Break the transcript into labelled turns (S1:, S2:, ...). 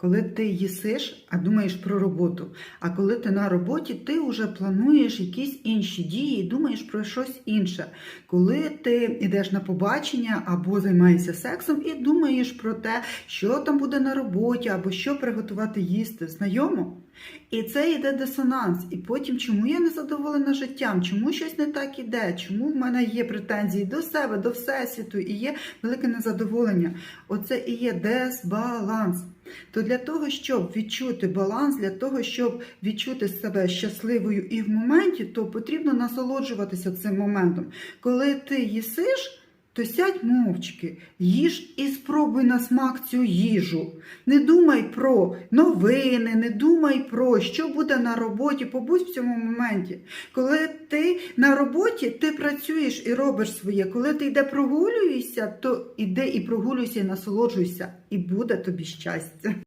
S1: Коли ти їсиш, а думаєш про роботу. А коли ти на роботі, ти вже плануєш якісь інші дії і думаєш про щось інше. Коли ти йдеш на побачення або займаєшся сексом і думаєш про те, що там буде на роботі, або що приготувати їсти, знайомо? І це йде дисонанс. І потім, чому я не задоволена життям, чому щось не так іде, чому в мене є претензії до себе, до всесвіту і є велике незадоволення. Оце і є дисбаланс. То для того, щоб відчути баланс, для того, щоб відчути себе щасливою і в моменті, то потрібно насолоджуватися цим моментом. Коли ти їсиш, то сядь мовчки, їж і спробуй на смак цю їжу. Не думай про новини, не думай про що буде на роботі, побудь в цьому моменті. Коли ти на роботі, ти працюєш і робиш своє. Коли ти йде прогулюєшся, то іди і прогулюйся, і насолоджуйся, і буде тобі щастя.